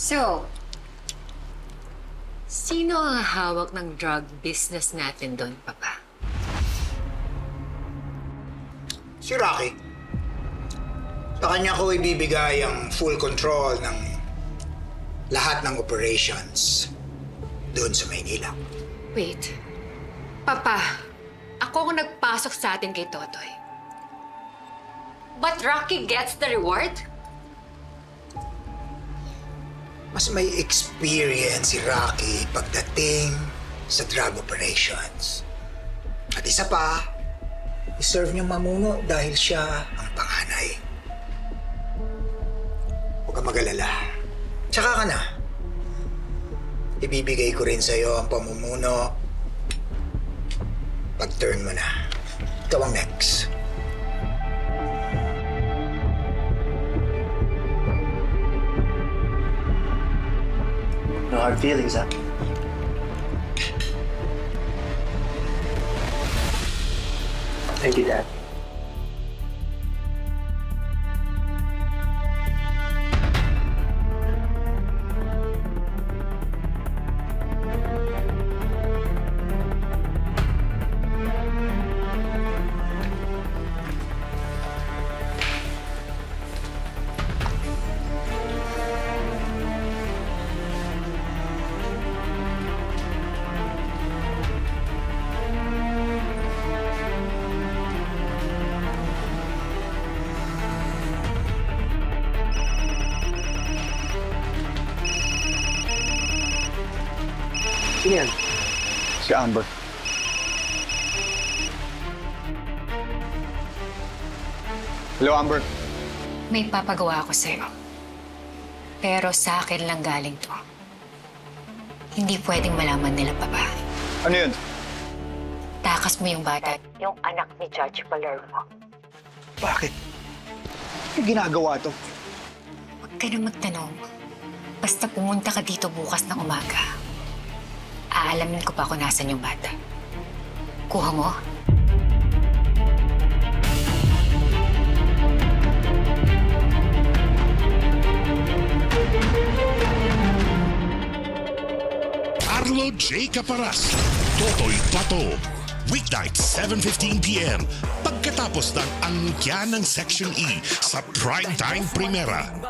So, sino ang hawak ng drug business natin doon, Papa? Si Rocky. Sa kanya ko ibibigay ang full control ng lahat ng operations doon sa Maynila. Wait. Papa, ako ang nagpasok sa atin kay Totoy. But Rocky gets the reward? Mas may experience si Rocky pagdating sa drug operations. At isa pa, deserve niyang mamuno dahil siya ang panganay. Huwag ka mag-alala. Tsaka ka na. Ibibigay ko rin sa'yo ang pamumuno pag turn mo na. Ikaw ang next. No hard feelings, huh? Thank you, Dad. Sino yan? Si Amber. Hello, Amber. May papagawa ako sa'yo. Pero sa akin lang galing to. Hindi pwedeng malaman nila, Papa. Ano yun? Takas mo yung bata. Yung anak ni Judge Palermo. Bakit? Yung ginagawa to? Huwag ka na magtanong. Basta pumunta ka dito bukas ng umaga. Aalamin ko pa kung nasan yung bata. Kuha mo? Arlo J. Caparas, Totoy Pato. Weeknight, 7.15pm. Pagkatapos ng angkya ng Section E sa Primetime Primera.